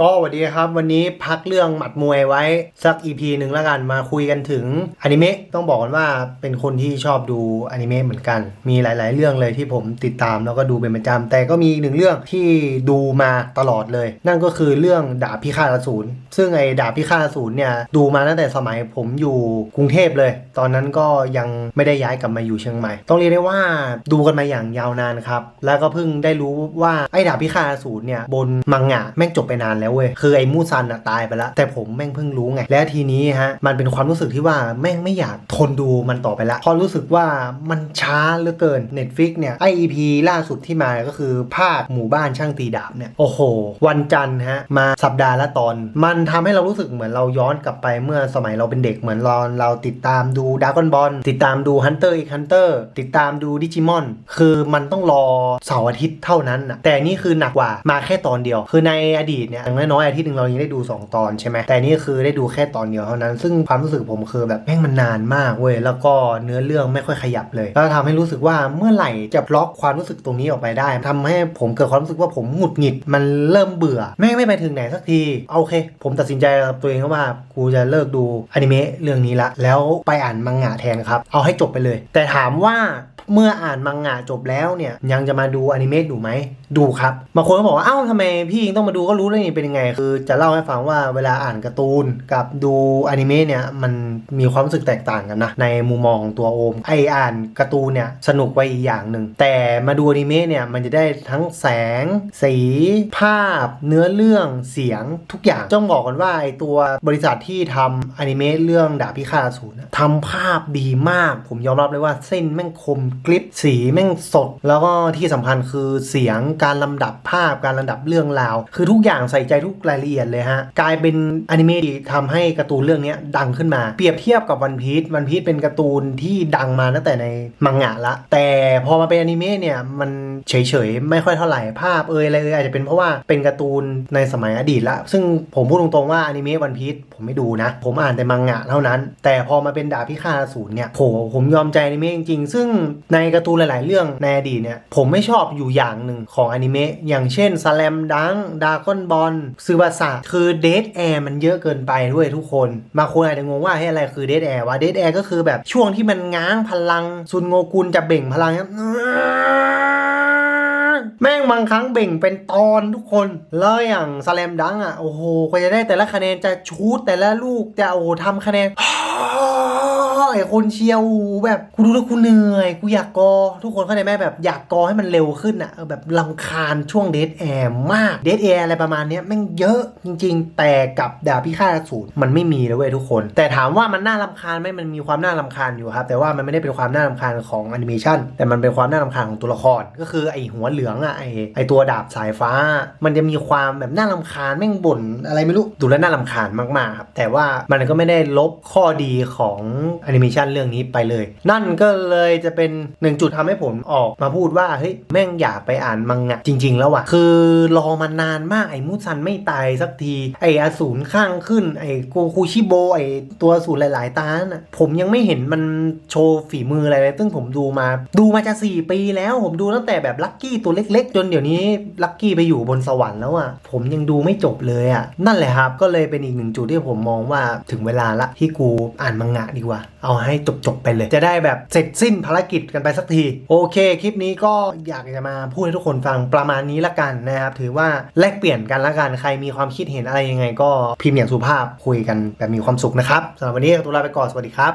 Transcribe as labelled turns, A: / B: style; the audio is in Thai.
A: ก็สวัสดีครับ วันนี้พักเรื่องหมัดมวยไว้สัก EP หนึ่งแล้วกันมาคุยกันถึงอนิเมะต้องบอกกันว่าเป็นคนที่ชอบดูอนิเมะเหมือนกัน มีหลาย ๆ เรื่องเลยที่ผมติดตามแล้วก็ดูเป็นประจำแต่ก็มีหนึ่งเรื่องที่ดูมาตลอดเลย นั่นก็คือเรื่องดาบพิฆาตอสูรซึ่งไอ้ดาบพิฆาตอสูรเนี่ยดูมาตั้งแต่สมัยผมอยู่กรุงเทพเลย ตอนนั้นก็ยังไม่ได้ย้ายกลับมาอยู่เชียงใหม่ ต้องเรียกได้ว่าดูกันมาอย่างยาวนานครับแล้วก็เพิ่งได้รู้ว่าไอ้ดาบพิฆาตอสูรเนี่ยบนมังงะแม่งจบไปนานแล้วเว้ยคือไอ้มูซันอะตายไปแล้ว แต่ผมแม่งเพิ่งรู้ไง และทีนี้ฮะมันเป็นความรู้สึกที่ว่าแม่งไม่อยากทนดูมันต่อไปละพราะรู้สึกว่ามันช้าเหลือเกิน Netflix เนี่ยไอ EP ล่าสุดที่มาก็คือภาคหมู่บ้านช่างตีดาบเนี่ยโอ้โห วันจันทร์ฮะมาสัปดาห์ละตอน มันทำให้เรารู้สึกเหมือนเราย้อนกลับไปเมื่อสมัยเราเป็นเด็กเหมือนเราเราติดตามดูดากอนบอลติดตามดูฮันเตอร์อีกฮันเตอร์ติดตามดูดิจิมอนคือมันต้องรอเสาร์อาทิตย์เท่านั้นนะแต่นี่คือหนักกว่ามาแค่ตอนเดียว คือในอดีตเนี่ยอย่างน้อยๆอาทิตย์หนึ่งเรายังได้ดู 2 ตอนใช่ไหมแต่นี่คือได้ดูแค่ตอนเดียวเท่านั้น ซึ่งความรู้สึกผมคือแบบแม่งมันนานมากเว้ยแล้วก็เนื้อเรื่องไม่ค่อยขยับเลยแล้วทำให้รู้สึกว่าเมื่อไหร่จะบล็อกความรู้สึกตรงนี้ออกไปได้ทำให้ผมเกิดความรู้สึกว่าผมหงุดหงิดมันเริ่มเบื่อแม่งไม่ไปถึงไหนสักทีโอเค ผมตัดสินใจกับตัวเองว่ากูจะเลิกดูอนิเมะเรื่องนี้ละ แล้วไปอ่านมังงะแทนครับ เอาให้จบไปเลย แต่ถามว่าเมื่ออ่านมังงะจบแล้วเนี่ยยังจะมาดูอนิเมะดูไหมดูครับบางคนก็บอกว่าเอ้าทำไมพี่ยังต้องมาดูก็รู้แล้วนี่เป็นยังไง คือจะเล่าให้ฟังว่าเวลาอ่านการ์ตูนกับดูอนิเมะเนี่ยมันมีความรู้สึกแตกต่างกันนะ ในมุมมองของตัวโอม ไออ่านการ์ตูนเนี่ยสนุกไปอีกอย่างหนึ่ง แต่มาดูอนิเมะเนี่ยมันจะได้ทั้งแสง สี ภาพ เนื้อเรื่องเสียงทุกอย่างต้องบอกกันว่าไอตัวบริษัทที่ทำอนิเมะเรื่องดาบพิฆาตอสูรนะทำภาพดีมาก ผมยอมรับเลยว่าเส้นแม่งคมกริบสีแม่งสด แล้วก็ที่สำคัญคือเสียงการลำดับภาพการลำดับเรื่องราว คือทุกอย่างใส่ใจทุกรายละเอียดเลยฮะ กลายเป็นอนิเมะที่ทำให้การ์ตูนเรื่องนี้ดังขึ้นมา เปรียบเทียบกับวันพีชวันพีชเป็นการ์ตูนที่ดังมาตั้งแต่ในมังงะละ แต่พอมาเป็นอนิเมะเนี่ยมันเฉยๆ ไม่ค่อยเท่าไหร่ภาพเอยอะไรเอยอาจจะเป็นเพราะว่าเป็นการ์ตูนในสมัยอดีตละ ซึ่งผมพูดตรงๆว่าอนิเมะวันพีชผมไม่ดูนะ ผมอ่านแต่มังงะเท่านั้น แต่พอมาเป็นดาบพิฆาตอสูรเนี่ยโหผมยอมใจอนิเมะจริงๆ ซึ่งในการ์ตูนหลาย ๆ เรื่องในอดีตเนี่ยผมไม่ชอบอยู่อย่างหนึ่งของอนิเมะอย่างเช่นสแลมดังดากอนบอลซูบาสะคือเดทแอร์มันเยอะเกินไปด้วยทุกคนบางคนอาจจะงงว่าให้อะไรคือเดทแอร์วะเดทแอร์ก็คือแบบช่วงที่มันง้างพลังซุนโงกุลจะเบ่งพลังครับแม่งบางครั้งเบ่งเป็นตอนทุกคน แล้วอย่างสแลมดังอะ โอ้โหกว่าจะได้แต่ละคะแนนจะชูดแต่ละลูกจะโอ้โหทำคะแนน ไอคนเชียร์แบบกูดูแล้วกูเหนื่อย กูอยากกอ ทุกคนเข้าใจไหมแบบอยากกอให้มันเร็วขึ้นอะแบบลำคาญช่วงเดทแอร์มากเดทแอร์อะไรประมาณนี้แม่งเยอะจริง ๆ แต่กับดาบพิฆาตสูรมันไม่มีเลยเว้ยทุกคน แต่ถามว่ามันน่ารำคาญไหมมันมีความน่ารำคาญอยู่ครับแต่ว่ามันไม่ได้เป็นความน่ารำคาญของแอนิเมชันแต่มันเป็นความน่ารำคาญของตัวละครก็คือไอหัวเหลืองอะไอไอตัวดาบสายฟ้า มันจะมีความแบบน่ารำคาญแม่งบ่นอะไรไม่รู้ดูแล้วน่ารำคาญมากๆครับแต่ว่ามันก็ไม่ได้ลบข้อดีของแอนิเมชันเรื่องนี้ไปเลย นั่นก็เลยจะเป็นหนึ่งจุดทำให้ผมออกมาพูดว่าเฮ้ยแม่งอยากไปอ่านมังงะจริง ๆ แล้วอะคือรอมานานมากไอ้มูซันไม่ตายสักที ไอ้อสูรข้างขึ้น ไอ้โกคูชิโบไอ้ตัวสูรหลาย ๆ ตานั่ะผมยังไม่เห็นมันโชว์ฝีมืออะไรเลยซึ่งผมดูมาดูมาจะ4ปีแล้วผมดูตั้งแต่แบบลักกี้ตัวเล็ก ๆ จนเดี๋ยวนี้ลักกี้ไปอยู่บนสวรรค์แล้วอะผมยังดูไม่จบเลยอะนั่นแหละครับก็เลยเป็นอีกหนึ่งจุดที่ผมมองว่าถึงเวลาละที่กูอ่านมังงะดีกว่าเอาให้จบๆไปเลย จะได้แบบเสร็จสิ้นภารกิจกันไปสักที โอเค คลิปนี้ก็อยากจะมาพูดให้ทุกคนฟังประมาณนี้ละกันนะครับ ถือว่าแลกเปลี่ยนกันละกันใครมีความคิดเห็นอะไรยังไง ก็พิมพ์อย่างสุภาพคุยกันแบบมีความสุขนะครับสำหรับวันนี้ตัวลาไปก่อนสวัสดีครับ